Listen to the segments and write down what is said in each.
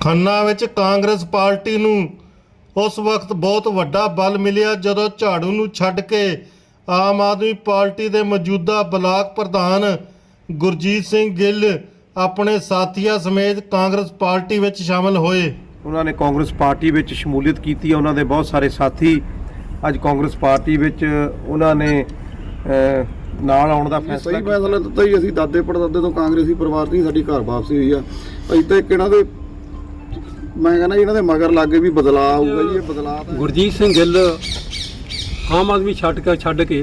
ਖੰਨਾ ਵਿੱਚ ਕਾਂਗਰਸ ਪਾਰਟੀ ਨੂੰ ਉਸ ਵਕਤ ਬਹੁਤ ਵੱਡਾ ਬਲ ਮਿਲਿਆ ਜਦੋਂ ਝਾੜੂ ਨੂੰ ਛੱਡ ਕੇ ਆਮ ਆਦਮੀ ਪਾਰਟੀ ਦੇ ਮੌਜੂਦਾ ਬਲਾਕ ਪ੍ਰਧਾਨ ਗੁਰਜੀਤ ਸਿੰਘ ਗਿੱਲ ਆਪਣੇ ਸਾਥੀਆਂ ਸਮੇਤ ਕਾਂਗਰਸ ਪਾਰਟੀ ਵਿੱਚ ਸ਼ਾਮਲ ਹੋਏ। ਉਹਨਾਂ ਨੇ ਕਾਂਗਰਸ ਪਾਰਟੀ ਵਿੱਚ ਸ਼ਮੂਲੀਅਤ ਕੀਤੀ ਹੈ ਉਹਨਾਂ ਦੇ ਬਹੁਤ ਸਾਰੇ ਸਾਥੀ ਅੱਜ ਕਾਂਗਰਸ ਪਾਰਟੀ ਵਿੱਚ ਉਹਨਾਂ ਨੇ ਨਾਲ ਆਉਣ ਦਾ ਫੈਸਲਾ ਸਹੀ ਫੈਸਲਾ ਦਿੱਤਾ ਹੀ ਅਸੀਂ ਦਾਦੇ ਪੜਦਾਦੇ ਤੋਂ ਕਾਂਗਰਸੀ ਪਰਿਵਾਰ ਦੀ ਸਾਡੀ ਘਰ ਵਾਪਸੀ ਹੋਈ ਆ। ਅਸੀਂ ਤਾਂ ਇੱਕ ਇਹਨਾਂ ਦੇ ਮੈਂ ਕਹਿੰਦਾ ਇਹਨਾਂ ਦੇ ਮਗਰ ਲੱਗੇ ਵੀ ਬਦਲਾਅ ਆਊਗਾ ਜੀ ਇਹ ਬਦਲਾਅ ਤਾਂ ਗੁਰਜੀਤ ਸਿੰਘ ਗਿੱਲ ਆਮ ਆਦਮੀ ਛੱਡ ਕੇ ਛੱਡ ਕੇ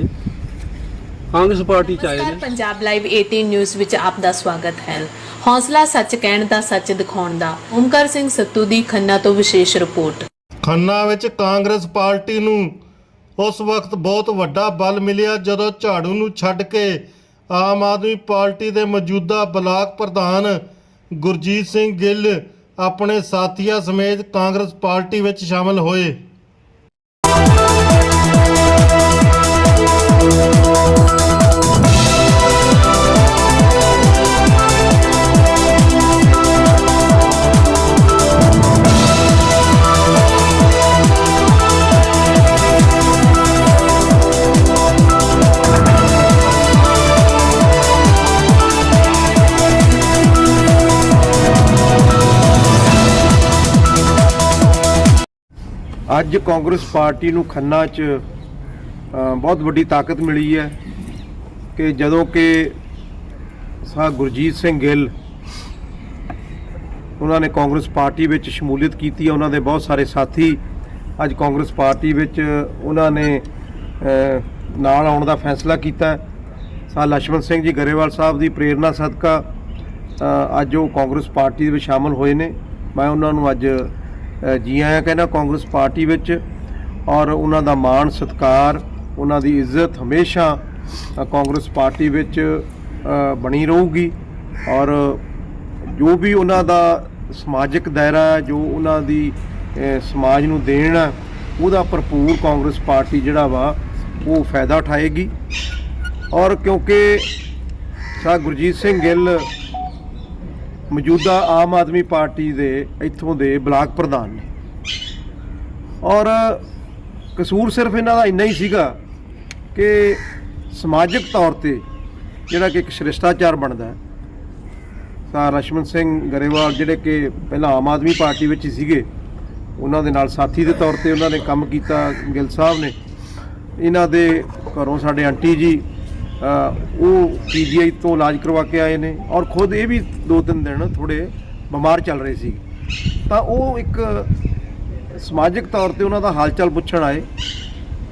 ਕਾਂਗਰਸ ਪਾਰਟੀ ਚ ਆਏ ਨੇ। ਪੰਜਾਬ ਲਾਈਵ 18 ਨਿਊਜ਼ ਵਿੱਚ ਆਪ ਦਾ ਸਵਾਗਤ ਹੈ। ਹੌਸਲਾ ਸੱਚ ਕਹਿਣ ਦਾ ਸੱਚ ਦਿਖਾਉਣ ਦਾ। ਓਮਕਾਰ ਸਿੰਘ ਸੱਤੂ ਦੀ ਖੰਨਾ ਤੋਂ ਵਿਸ਼ੇਸ਼ ਰਿਪੋਰਟ। ਖੰਨਾ ਵਿੱਚ ਕਾਂਗਰਸ ਪਾਰਟੀ ਨੂੰ ਉਸ ਵਕਤ ਬਹੁਤ ਵੱਡਾ ਬਲ ਮਿਲਿਆ ਜਦੋਂ ਝਾੜੂ ਨੂੰ ਛੱਡ ਕੇ ਆਮ ਆਦਮੀ ਪਾਰਟੀ ਦੇ ਮੌਜੂਦਾ ਬਲਾਕ ਪ੍ਰਧਾਨ ਗੁਰਜੀਤ ਸਿੰਘ ਗਿੱਲ ਆਪਣੇ ਸਾਥੀਆਂ ਸਮੇਤ ਕਾਂਗਰਸ ਪਾਰਟੀ ਵਿੱਚ ਸ਼ਾਮਲ ਹੋਏ। ਅੱਜ ਕਾਂਗਰਸ ਪਾਰਟੀ ਨੂੰ ਖੰਨਾ 'ਚ ਬਹੁਤ ਵੱਡੀ ਤਾਕਤ ਮਿਲੀ ਹੈ ਕਿ ਜਦੋਂ ਕਿ ਸਾ ਗੁਰਜੀਤ ਸਿੰਘ ਗਿੱਲ ਉਹਨਾਂ ਨੇ ਕਾਂਗਰਸ ਪਾਰਟੀ ਵਿੱਚ ਸ਼ਮੂਲੀਅਤ ਕੀਤੀ ਉਹਨਾਂ ਦੇ ਬਹੁਤ ਸਾਰੇ ਸਾਥੀ ਅੱਜ ਕਾਂਗਰਸ ਪਾਰਟੀ ਵਿੱਚ ਉਹਨਾਂ ਨੇ ਨਾਲ ਆਉਣ ਦਾ ਫੈਸਲਾ ਕੀਤਾ ਸਾ ਲక్ష్ਮਣ ਸਿੰਘ ਜੀ ਗਰੇਵਾਲ ਸਾਹਿਬ ਦੀ ਪ੍ਰੇਰਣਾ ਸਦਕਾ ਅੱਜ ਉਹ ਕਾਂਗਰਸ ਪਾਰਟੀ ਦੇ ਵਿੱਚ ਸ਼ਾਮਲ ਹੋਏ ਨੇ। ਮੈਂ ਉਹਨਾਂ ਨੂੰ ਅੱਜ ਜੀ ਆਇਆਂ ਕਹਿੰਦਾ ਕਾਂਗਰਸ ਪਾਰਟੀ ਵਿੱਚ ਔਰ ਉਹਨਾਂ ਦਾ ਮਾਣ, ਸਤਿਕਾਰ, ਉਹਨਾਂ ਦੀ ਇੱਜ਼ਤ ਹਮੇਸ਼ਾ ਕਾਂਗਰਸ ਪਾਰਟੀ ਵਿੱਚ ਬਣੀ ਰਹੂਗੀ। ਔਰ ਜੋ ਵੀ ਉਹਨਾਂ ਦਾ ਸਮਾਜਿਕ ਦਾਇਰਾ ਹੈ ਜੋ ਉਹਨਾਂ ਦੀ ਸਮਾਜ ਨੂੰ ਦੇਣ ਹੈ ਉਹਦਾ ਭਰਪੂਰ ਕਾਂਗਰਸ ਪਾਰਟੀ ਜਿਹੜਾ ਵਾ, ਉਹ ਫਾਇਦਾ ਉਠਾਏਗੀ। ਔਰ ਕਿਉਂਕਿ ਸਾ ਗੁਰਜੀਤ ਸਿੰਘ ਗਿੱਲ ਮੌਜੂਦਾ ਆਮ ਆਦਮੀ ਪਾਰਟੀ ਦੇ ਇੱਥੋਂ ਦੇ ਬਲਾਕ ਪ੍ਰਧਾਨ ਨੇ। ਔਰ ਕਸੂਰ ਸਿਰਫ ਇਹਨਾਂ ਦਾ ਇੰਨਾ ਹੀ ਸੀਗਾ ਕਿ ਸਮਾਜਿਕ ਤੌਰ ਤੇ ਜਿਹੜਾ ਕਿ ਇੱਕ ਸ਼੍ਰਿਸ਼ਟਾਚਾਰ ਬਣਦਾ ਹੈ ਤਾਂ ਰਸ਼ਮਨ ਸਿੰਘ ਗਰੇਵਾਲ ਜਿਹੜੇ ਕਿ ਪਹਿਲਾਂ ਆਮ ਆਦਮੀ ਪਾਰਟੀ ਵਿੱਚ ਹੀ ਸੀਗੇ, ਉਹਨਾਂ ਦੇ ਨਾਲ ਸਾਥੀ ਦੇ ਤੌਰ ਤੇ ਉਹਨਾਂ ਨੇ ਕੰਮ ਕੀਤਾ ਗਿੱਲ ਸਾਹਿਬ ਨੇ। ਇਹਨਾਂ ਦੇ ਘਰੋਂ ਸਾਡੇ ਆਂਟੀ ਜੀ ਉਹ ਪੀਜੀਆਈ ਤੋਂ ਇਲਾਜ ਕਰਵਾ ਕੇ ਆਏ ਨੇ ਔਰ ਖੁਦ ਇਹ ਵੀ ਦੋ ਤਿੰਨ ਦਿਨ ਥੋੜੇ ਬਿਮਾਰ ਚੱਲ ਰਹੇ ਸੀ। ਤਾਂ ਉਹ ਇੱਕ ਸਮਾਜਿਕ ਤੌਰ ਤੇ ਉਹਨਾਂ ਦਾ ਹਾਲਚਾਲ ਪੁੱਛਣ ਆਏ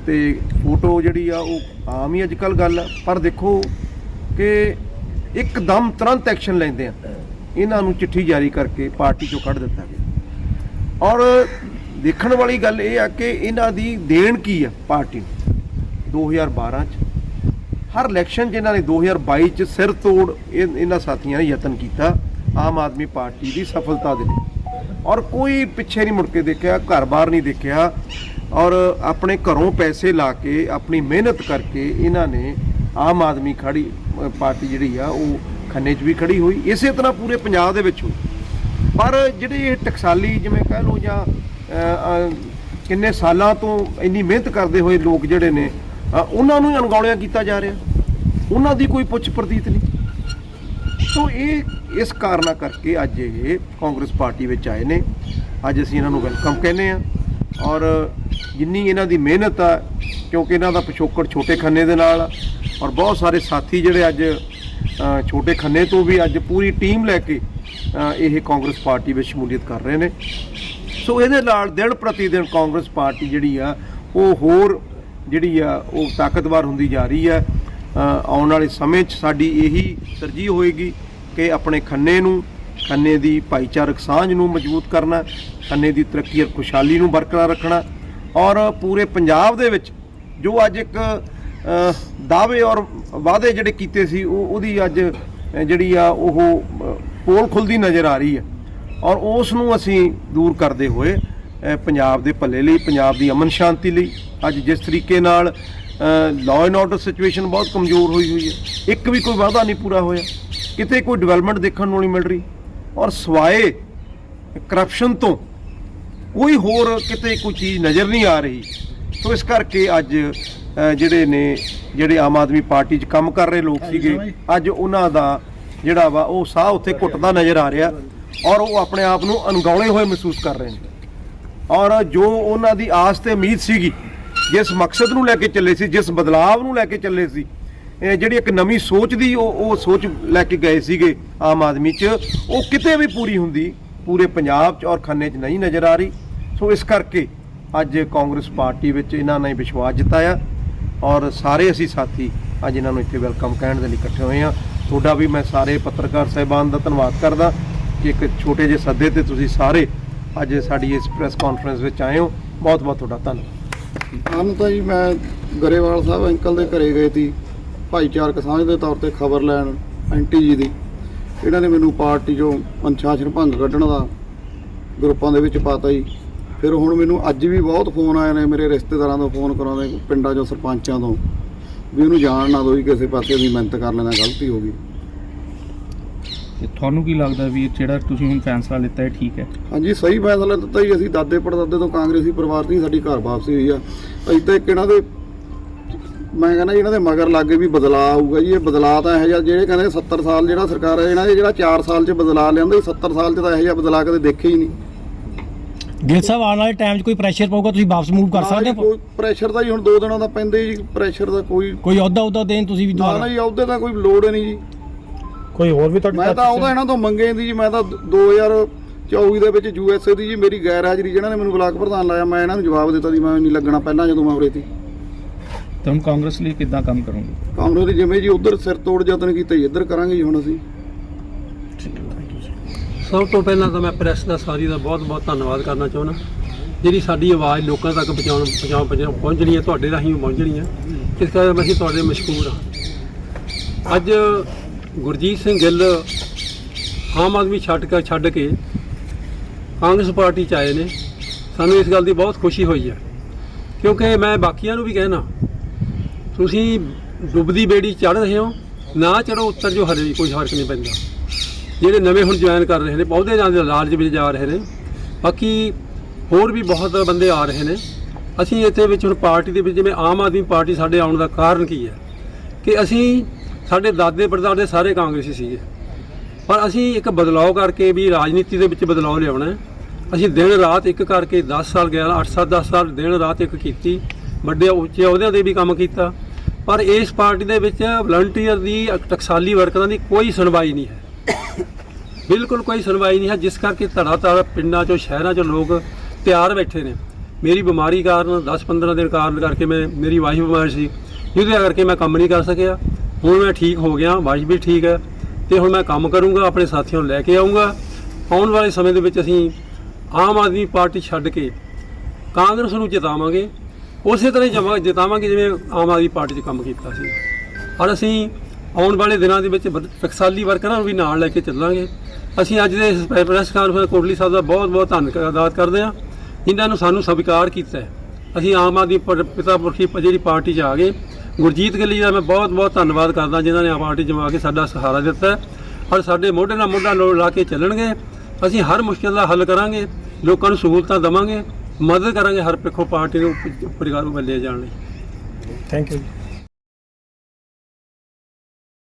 ਤੇ ਫੋਟੋ ਜਿਹੜੀ ਆ ਉਹ ਆਮ ਹੀ ਅੱਜਕੱਲ ਗੱਲ ਆ, ਪਰ ਦੇਖੋ ਕਿ ਇੱਕਦਮ ਤੁਰੰਤ ਐਕਸ਼ਨ ਲੈਂਦੇ ਆ। ਇਹਨਾਂ ਨੂੰ ਚਿੱਠੀ ਜਾਰੀ ਕਰਕੇ ਪਾਰਟੀ ਚੋਂ ਕੱਢ ਦਿੱਤਾ ਗਿਆ। ਔਰ ਦੇਖਣ ਵਾਲੀ ਗੱਲ ਇਹ ਆ ਕਿ ਇਹਨਾਂ ਦੀ ਦੇਣ ਕੀ ਆ ਪਾਰਟੀ ਨੂੰ? 2012 ਚ ਹਰ ਇਲੈਕਸ਼ਨ 'ਚ ਇਹਨਾਂ ਨੇ 2022 ਚ ਸਿਰ ਤੋੜ, ਇਹ- ਇਹਨਾਂ ਸਾਥੀਆਂ ਨੇ ਯਤਨ ਕੀਤਾ, ਆਮ ਆਦਮੀ ਪਾਰਟੀ ਦੀ ਸਫਲਤਾ ਦੇ ਲਈ। ਔਰ ਕੋਈ ਪਿੱਛੇ ਨਹੀਂ ਮੁੜ ਕੇ ਦੇਖਿਆ ਘਰ-ਬਾਰ ਨਹੀਂ ਦੇਖਿਆ। ਔਰ ਆਪਣੇ ਘਰੋਂ ਪੈਸੇ ਲਾ ਕੇ, ਆਪਣੀ ਮਿਹਨਤ ਕਰਕੇ ਇਹਨਾਂ ਨੇ ਆਮ ਆਦਮੀ ਖੜੀ ਪਾਰਟੀ ਜਿਹੜੀ ਆ, ਉਹ ਖੰਨੇ 'ਚ ਵੀ ਖੜੀ ਹੋਈ। ਇਸੇ ਤਰ੍ਹਾਂ ਪੂਰੇ ਪੰਜਾਬ ਦੇ ਵਿੱਚ ਹੋਈ। ਪਰ ਜਿਹੜੇ ਇਹ ਟਕਸਾਲੀ ਜਿਵੇਂ ਕਹਿ ਲਓ ਜਾਂ ਕਿੰਨੇ ਸਾਲਾਂ ਤੋਂ ਇੰਨੀ ਮਿਹਨਤ ਕਰਦੇ ਹੋਏ ਲੋਕ ਜਿਹੜੇ ਨੇ ਉਹਨਾਂ ਨੂੰ ਹੀ ਅਣਗੌਲਿਆ ਕੀਤਾ ਜਾ ਰਿਹਾ। ਉਹਨਾਂ ਦੀ ਕੋਈ ਪੁੱਛ ਪ੍ਰਤੀਤ ਨਹੀਂ। ਸੋ ਇਹ, ਇਸ ਕਾਰਨਾ ਕਰਕੇ ਅੱਜ ਇਹ ਕਾਂਗਰਸ ਪਾਰਟੀ ਵਿੱਚ ਆਏ ਨੇ। ਅੱਜ ਅਸੀਂ ਇਹਨਾਂ ਨੂੰ ਵੈਲਕਮ ਕਹਿੰਦੇ ਆ ਔਰ ਜਿੰਨੀ ਇਹਨਾਂ ਦੀ ਮਿਹਨਤ ਆ, ਕਿਉਂਕਿ ਇਹਨਾਂ ਦਾ ਪਿਛੋਕੜ ਛੋਟੇ ਖੰਨੇ ਦੇ ਨਾਲ ਆ, ਔਰ ਬਹੁਤ ਸਾਰੇ ਸਾਥੀ ਜਿਹੜੇ ਅੱਜ ਛੋਟੇ ਖੰਨੇ ਤੋਂ ਵੀ ਅੱਜ ਪੂਰੀ ਟੀਮ ਲੈ ਕੇ ਇਹ ਕਾਂਗਰਸ ਪਾਰਟੀ ਵਿੱਚ ਸ਼ਮੂਲੀਅਤ ਕਰ ਰਹੇ ਨੇ। ਸੋ ਇਹਦੇ ਨਾਲ ਦਿਨ ਪ੍ਰਤੀ ਦਿਨ ਕਾਂਗਰਸ ਪਾਰਟੀ ਜਿਹੜੀ ਆ, ਉਹ ਹੋਰ ਜਿਹੜੀ ਆ ਉਹ ਤਾਕਤਵਰ ਹੁੰਦੀ ਜਾ ਰਹੀ ਹੈ ਆਉਣ ਵਾਲੇ ਸਮੇਂ 'ਚ ਸਾਡੀ ਇਹੀ ਤਰਜੀਹ ਹੋਏਗੀ ਕਿ ਆਪਣੇ ਖੰਨੇ ਨੂੰ, ਖੰਨੇ ਦੀ ਭਾਈਚਾਰਕ ਸਾਂਝ ਨੂੰ ਮਜ਼ਬੂਤ ਕਰਨਾ, ਖੰਨੇ ਦੀ ਤਰੱਕੀ ਅਤੇ ਖੁਸ਼ਹਾਲੀ ਨੂੰ ਬਰਕਰਾਰ ਰੱਖਣਾ ਔਰ ਪੂਰੇ ਪੰਜਾਬ ਦੇ ਵਿੱਚ ਜੋ ਅੱਜ ਇੱਕ ਦਾਅਵੇ ਔਰ ਵਾਅਦੇ ਜਿਹੜੇ ਕੀਤੇ ਸੀ, ਉਹ ਉਹਦੀ ਅੱਜ ਜਿਹੜੀ ਆ ਉਹ ਪੋਲ ਖੁੱਲਦੀ ਨਜ਼ਰ ਆ ਰਹੀ ਹੈ ਔਰ ਉਸ ਨੂੰ ਅਸੀਂ ਦੂਰ ਕਰਦੇ ਹੋਏ ਪੰਜਾਬ ਦੇ ਭਲੇ ਲਈ ਪੰਜਾਬ ਦੀ ਅਮਨ ਸ਼ਾਂਤੀ ਲਈ। ਅੱਜ ਜਿਸ ਤਰੀਕੇ ਨਾਲ ਲਾਅ ਐਂਡ ਆਰਡਰ ਸਿਚੁਏਸ਼ਨ ਬਹੁਤ ਕਮਜ਼ੋਰ ਹੋਈ ਹੋਈ ਹੈ। ਇੱਕ ਵੀ ਕੋਈ ਵਾਅਦਾ ਨਹੀਂ ਪੂਰਾ ਹੋਇਆ। ਕਿਤੇ ਕੋਈ ਡਿਵੈਲਪਮੈਂਟ ਦੇਖਣ ਨੂੰ ਨਹੀਂ ਮਿਲ ਰਹੀ। ਔਰ ਸਵਾਏ ਕਰਪਸ਼ਨ ਤੋਂ ਕੋਈ ਹੋਰ ਕਿਤੇ ਕੋਈ ਚੀਜ਼ ਨਜ਼ਰ ਨਹੀਂ ਆ ਰਹੀ। ਸੋ ਇਸ ਕਰਕੇ ਅੱਜ ਜਿਹੜੇ ਨੇ ਜਿਹੜੇ ਆਮ ਆਦਮੀ ਪਾਰਟੀ 'ਚ ਕੰਮ ਕਰ ਰਹੇ ਲੋਕ ਸੀਗੇ ਅੱਜ ਉਹਨਾਂ ਦਾ ਜਿਹੜਾ ਵਾ ਉਹ ਸਾਹ ਉੱਥੇ ਘੁੱਟਦਾ ਨਜ਼ਰ ਆ ਰਿਹਾ। ਔਰ ਉਹ ਆਪਣੇ ਆਪ ਨੂੰ ਅਣਗੌਲੇ ਹੋਏ ਮਹਿਸੂਸ ਕਰ ਰਹੇ ਨੇ। ਔਰ ਜੋ ਉਹਨਾਂ ਦੀ ਆਸ ਤੇ ਉਮੀਦ ਸੀਗੀ, ਜਿਸ ਮਕਸਦ ਨੂੰ ਲੈ ਕੇ ਚੱਲੇ ਸੀ, ਜਿਸ ਬਦਲਾਵ ਨੂੰ ਲੈ ਕੇ ਚੱਲੇ ਸੀ ਜਿਹੜੀ ਇੱਕ ਨਵੀਂ ਸੋਚ ਦੀ ਉਹ ਉਹ ਸੋਚ ਲੈ ਕੇ ਗਏ ਸੀਗੇ ਆਮ ਆਦਮੀ 'ਚ, ਉਹ ਕਿਤੇ ਵੀ ਪੂਰੀ ਹੁੰਦੀ, ਪੂਰੇ ਪੰਜਾਬ 'ਚ ਔਰ ਖੰਨੇ 'ਚ ਨਹੀਂ ਨਜ਼ਰ ਆ ਰਹੀ। ਸੋ ਇਸ ਕਰਕੇ ਅੱਜ ਕਾਂਗਰਸ ਪਾਰਟੀ ਵਿੱਚ ਇਹਨਾਂ ਨੇ ਵਿਸ਼ਵਾਸ ਜਤਾਇਆ ਔਰ ਸਾਰੇ ਅਸੀਂ ਸਾਥੀ ਅੱਜ ਇਹਨਾਂ ਨੂੰ ਇੱਥੇ ਵੈਲਕਮ ਕਹਿਣ ਦੇ ਲਈ ਇਕੱਠੇ ਹੋਏ ਹਾਂ। ਤੁਹਾਡਾ ਵੀ ਮੈਂ ਸਾਰੇ ਪੱਤਰਕਾਰ ਸਹਿਬਾਨ ਦਾ ਧੰਨਵਾਦ ਕਰਦਾ ਕਿ ਇੱਕ ਛੋਟੇ ਜਿਹੇ ਸੱਦੇ ਤੇ ਤੁਸੀਂ ਸਾਰੇ ਅੱਜ ਸਾਡੀ ਇਸ ਪ੍ਰੈਸ ਕਾਨਫਰੰਸ ਵਿੱਚ ਆਏ ਹੋ। ਬਹੁਤ ਬਹੁਤ ਤੁਹਾਡਾ ਧੰਨਵਾਦ। ਹਨ ਤਾਂ ਜੀ ਮੈਂ ਗਰੇਵਾਲ ਸਾਹਿਬ ਅੰਕਲ ਦੇ ਘਰੇ ਗਏ ਸੀ, ਭਾਈਚਾਰਕ ਸਾਂਝ ਦੇ ਤੌਰ ਤੇ ਖਬਰ ਲੈਣ ਐਂਟੀ ਜੀ ਦੀ। ਇਹਨਾਂ ਨੇ ਮੈਨੂੰ ਪਾਰਟੀ 'ਚੋਂ ਅਨੁਸ਼ਾਸਨ ਭੰਗ ਕੱਢਣ ਦਾ ਗਰੁੱਪਾਂ ਦੇ ਵਿੱਚ ਪਾਤਾ ਜੀ। ਫਿਰ ਹੁਣ ਮੈਨੂੰ ਅੱਜ ਵੀ ਬਹੁਤ ਫੋਨ ਆਏ ਨੇ ਮੇਰੇ ਰਿਸ਼ਤੇਦਾਰਾਂ ਤੋਂ ਫੋਨ ਕਰਾਉਂਦੇ ਪਿੰਡਾਂ 'ਚੋਂ ਸਰਪੰਚਾਂ ਤੋਂ, ਵੀ ਉਹਨੂੰ ਜਾਣ ਨਾ ਦਿਓ ਜੀ, ਕਿਸੇ ਪਾਸੇ ਦੀ ਮਿਹਨਤ ਕਰ ਲੈਣਾ, ਗਲਤੀ ਹੋ ਗਈ। ਤੇ ਤੁਹਾਨੂੰ ਕੀ ਲੱਗਦਾ ਵੀ ਜਿਹੜਾ ਤੁਸੀਂ ਹੁਣ ਫੈਸਲਾ ਲਿੱਤਾ ਹੈ ਠੀਕ ਹੈ? ਹਾਂਜੀ ਸਹੀ ਫੈਸਲਾ ਦਿੱਤਾ ਜੀ। ਅਸੀਂ ਦਾਦੇ ਪੜਦਾਦੇ ਤੋਂ ਕਾਂਗਰਸੀ ਪਰਿਵਾਰ ਦੀ ਸਾਡੀ ਘਰ ਵਾਪਸੀ ਹੋਈ ਆ। ਅਸੀਂ ਤਾਂ ਇੱਕ ਇਹਨਾਂ ਦੇ ਮੈਂ ਕਹਿੰਦਾ ਇਹਨਾਂ ਦੇ ਮਗਰ ਲੱਗੇ ਵੀ ਬਦਲਾਅ ਆਊਗਾ ਜੀ। ਇਹ ਬਦਲਾਅ ਤਾਂ ਇਹੋ ਜਿਹਾ ਜਿਹੜੇ ਕਹਿੰਦੇ 70 ਸਾਲ ਜਿਹੜਾ ਸਰਕਾਰ ਹੈ ਇਹਨਾਂ ਦੇ ਜਿਹੜਾ 4 ਸਾਲ 'ਚ ਬਦਲਾਅ ਲਿਆਂਦਾ 70 ਸਾਲ 'ਚ ਤਾਂ ਇਹੋ ਜਿਹਾ ਬਦਲਾਅ ਕਦੇ ਦੇਖਿਆ ਹੀ ਨਹੀਂ। ਗਿਲ ਸਾਹਿਬ ਆਉਣ ਵਾਲੇ ਟਾਈਮ 'ਚ ਕੋਈ ਪ੍ਰੈਸ਼ਰ ਪਊਗਾ ਤੁਸੀਂ ਵਾਪਸ ਮੂਵ ਕਰ ਸਕਦੇ ਹੋ? ਕੋਈ ਪ੍ਰੈਸ਼ਰ ਦਾ ਜੀ ਹੁਣ ਦੋ ਦਿਨਾਂ ਦਾ ਪੈਂਦੇ ਜੀ। ਪ੍ਰੈਸ਼ਰ ਦਾ ਕੋਈ ਕੋਈ ਅਹੁਦਾ ਅਹੁਦਾ ਦੇਣ ਤੁਸੀਂ ਵੀ ਨਾ ਨਾ ਜੀ ਅਹੁਦੇ ਦਾ ਕੋਈ ਲੋੜ ਹੀ ਨਹੀਂ ਜੀ। ਕੋਈ ਹੋਰ ਵੀ ਮੈਂ ਤਾਂ ਉਹਦਾ ਇਹਨਾਂ ਤੋਂ ਮੰਗੇ ਦੀ ਜੀ ਮੈਂ ਤਾਂ 2024 ਦੇ ਵਿੱਚ ਯੂਐਸਏ ਦੀ ਜੀ ਮੇਰੀ ਗੈਰ ਹਾਜ਼ਰੀ ਜਿਹਨਾਂ ਨੇ ਮੈਨੂੰ ਬਲਾਕ ਪ੍ਰਧਾਨ ਲਾਇਆ ਮੈਂ ਇਹਨਾਂ ਨੂੰ ਜਵਾਬ ਦਿੱਤਾ ਸੀ ਮੈਂ ਨਹੀਂ ਲੱਗਣਾ ਪਹਿਲਾਂ ਜਦੋਂ ਮੈਂ ਉਰੇ ਸੀ। ਤਾਂ ਹੁਣ ਕਾਂਗਰਸ ਲਈ ਕਿੱਦਾਂ ਕੰਮ ਕਰੋਗੇ? ਕਾਂਗਰਸ ਦੇ ਜਿਵੇਂ ਜੀ ਉਧਰ ਸਿਰ ਤੋੜ ਯਤਨ ਕੀਤੇ ਜੀ ਇੱਧਰ ਕਰਾਂਗੇ ਜੀ ਹੁਣ ਅਸੀਂ। ਸਭ ਤੋਂ ਪਹਿਲਾਂ ਤਾਂ ਮੈਂ ਪ੍ਰੈਸ ਦਾ ਸਾਰੀ ਦਾ ਬਹੁਤ-ਬਹੁਤ ਧੰਨਵਾਦ ਕਰਨਾ ਚਾਹੁੰਦਾ। ਜਿਹੜੀ ਸਾਡੀ ਆਵਾਜ਼ ਲੋਕਾਂ ਤੱਕ ਪਹੁੰਚਾਉਣ ਪਹੁੰਚਾਉਣ ਪਹੁੰਚਾਉਣ- ਪਹੁੰਚਣੀ ਹੈ ਤੁਹਾਡੇ ਰਾਹੀਂ ਪਹੁੰਚਣੀ ਹੈ। ਇਸ ਕਰਕੇ ਅਸੀਂ ਤੁਹਾਡੇ ਮਸ਼ਕੂਰ ਹਾਂ। ਅੱਜ ਗੁਰਜੀਤ ਸਿੰਘ ਗਿੱਲ ਆਮ ਆਦਮੀ ਛੱਡ ਕੇ ਛੱਡ ਕੇ ਕਾਂਗਰਸ ਪਾਰਟੀ ਚ ਆਏ ਨੇ। ਸਾਨੂੰ ਇਸ ਗੱਲ ਦੀ ਬਹੁਤ ਖੁਸ਼ੀ ਹੋਈ ਹੈ। ਕਿਉਂਕਿ ਮੈਂ ਬਾਕੀਆਂ ਨੂੰ ਵੀ ਕਹਿਣਾ, ਤੁਸੀਂ ਡੁੱਬਦੀ ਬੇੜੀ ਚੜ ਰਹੇ ਹੋ, ਨਾ ਚੜੋ ਉੱਤਰ ਜੋ ਹਰੇ ਕੋਈ ਫ਼ਰਕ ਨਹੀਂ ਪੈਂਦਾ। ਜਿਹੜੇ ਨਵੇਂ ਹੁਣ ਜੁਆਇਨ ਕਰ ਰਹੇ ਨੇ ਪੌਦੇ ਜਾਂ ਲਾਲਚ ਵਿੱਚ ਜਾ ਰਹੇ ਨੇ। ਬਾਕੀ ਹੋਰ ਵੀ ਬਹੁਤ ਬੰਦੇ ਆ ਰਹੇ ਨੇ। ਅਸੀਂ ਇੱਥੇ ਵਿੱਚ ਹੁਣ ਪਾਰਟੀ ਦੇ ਵਿੱਚ, ਜਿਵੇਂ ਆਮ ਆਦਮੀ ਪਾਰਟੀ ਸਾਡੇ ਆਉਣ ਦਾ ਕਾਰਨ ਕੀ ਹੈ? ਕਿ ਅਸੀਂ ਸਾਡੇ ਦਾਦੇ ਪੜਦਾਦੇ ਸਾਰੇ ਕਾਂਗਰਸੀ ਸੀਗੇ। ਪਰ ਅਸੀਂ ਇੱਕ ਬਦਲਾਅ ਕਰਕੇ ਵੀ ਰਾਜਨੀਤੀ ਦੇ ਵਿੱਚ ਬਦਲਾਅ ਲਿਆਉਣਾ ਅਸੀਂ ਦਿਨ ਰਾਤ ਇੱਕ ਕਰਕੇ 10 ਸਾਲ 11 8 7 10 ਸਾਲ ਦਿਨ ਰਾਤ ਇੱਕ ਕੀਤੀ, ਵੱਡੇ ਉੱਚੇ ਅਹੁਦਿਆਂ ਤੇ ਵੀ ਕੰਮ ਕੀਤਾ। ਪਰ ਇਸ ਪਾਰਟੀ ਦੇ ਵਿੱਚ ਵਲੰਟੀਅਰ ਦੀ, ਟਕਸਾਲੀ ਵਰਕਰਾਂ ਦੀ ਕੋਈ ਸੁਣਵਾਈ ਨਹੀਂ ਹੈ। ਬਿਲਕੁਲ ਕੋਈ ਸੁਣਵਾਈ ਨਹੀਂ ਹੈ, ਜਿਸ ਕਰਕੇ ਧੜਾ ਧੜਾ ਪਿੰਡਾਂ ਚੋਂ, ਸ਼ਹਿਰਾਂ ਚੋਂ ਲੋਕ ਤਿਆਰ ਬੈਠੇ ਨੇ। ਮੇਰੀ ਬਿਮਾਰੀ ਕਾਰਨ 10-15 ਦਿਨ ਕਾਰਨ ਕਰਕੇ ਮੈਂ, ਮੇਰੀ ਵਾਈਫ ਬਿਮਾਰ ਸੀ। ਜਿਹਦੇ ਕਰਕੇ ਮੈਂ ਕੰਮ ਨਹੀਂ ਕਰ ਸਕਿਆ। ਹੁਣ ਮੈਂ ਠੀਕ ਹੋ ਗਿਆ, ਵਾਈਫ ਵੀ ਠੀਕ ਹੈ ਤੇ ਹੁਣ ਮੈਂ ਕੰਮ ਕਰੂੰਗਾ, ਆਪਣੇ ਸਾਥੀਆਂ ਨੂੰ ਲੈ ਕੇ ਆਉਂਗਾ ਆਉਣ ਵਾਲੇ ਸਮੇਂ ਦੇ ਵਿੱਚ ਅਸੀਂ ਆਮ ਆਦਮੀ ਪਾਰਟੀ ਛੱਡ ਕੇ ਕਾਂਗਰਸ ਨੂੰ ਜਿਤਾਵਾਂਗੇ। ਉਸੇ ਤਰ੍ਹਾਂ ਹੀ ਜਮਾ ਜਿਤਾਵਾਂਗੇ ਜਿਵੇਂ ਆਮ ਆਦਮੀ ਪਾਰਟੀ 'ਚ ਕੰਮ ਕੀਤਾ ਸੀ। ਔਰ ਅਸੀਂ ਆਉਣ ਵਾਲੇ ਦਿਨਾਂ ਦੇ ਵਿੱਚ ਟਕਸਾਲੀ ਵਰਕਰਾਂ ਨੂੰ ਵੀ ਨਾਲ ਲੈ ਕੇ ਚੱਲਾਂਗੇ। ਅਸੀਂ ਅੱਜ ਦੇ ਇਸ ਪ੍ਰੈਸ ਕਾਨਫਰੰਸ ਕੋਟਲੀ ਸਾਹਿਬ ਦਾ ਬਹੁਤ ਬਹੁਤ ਧੰਨਵਾਦ ਕਰਦੇ ਹਾਂ। ਜਿਨ੍ਹਾਂ ਨੂੰ ਸਾਨੂੰ ਸਵੀਕਾਰ ਕੀਤਾ ਹੈ। ਅਸੀਂ ਆਮ ਆਦਮੀ ਪਿਤਾ ਪੁਰਖੀ ਜਿਹੜੀ ਪਾਰਟੀ 'ਚ ਆ ਗਏ ਗੁਰਜੀਤ ਗਿੱਲ ਜੀ ਦਾ ਮੈਂ ਬਹੁਤ ਬਹੁਤ ਧੰਨਵਾਦ ਕਰਦਾ, ਜਿਨ੍ਹਾਂ ਨੇ ਪਾਰਟੀ ਜਮਾ ਕੇ ਸਾਡਾ ਸਹਾਰਾ ਦਿੱਤਾ ਹੈ। ਔਰ ਸਾਡੇ ਮੋਢੇ ਨਾਲ ਮੋਢਾ ਲੋ- ਲਾ ਕੇ ਚੱਲਣਗੇ। ਅਸੀਂ ਹਰ ਮੁਸ਼ਕਿਲ ਦਾ ਹੱਲ ਕਰਾਂਗੇ, ਲੋਕਾਂ ਨੂੰ ਸਹੂਲਤਾਂ ਦੇਵਾਂਗੇ, ਮਦਦ ਕਰਾਂਗੇ ਹਰ ਪੱਖੋਂ ਪਾਰਟੀ ਨੂੰ, ਪਰਿਵਾਰ ਨੂੰ ਲੈ ਜਾਣ ਲਈ। Thank you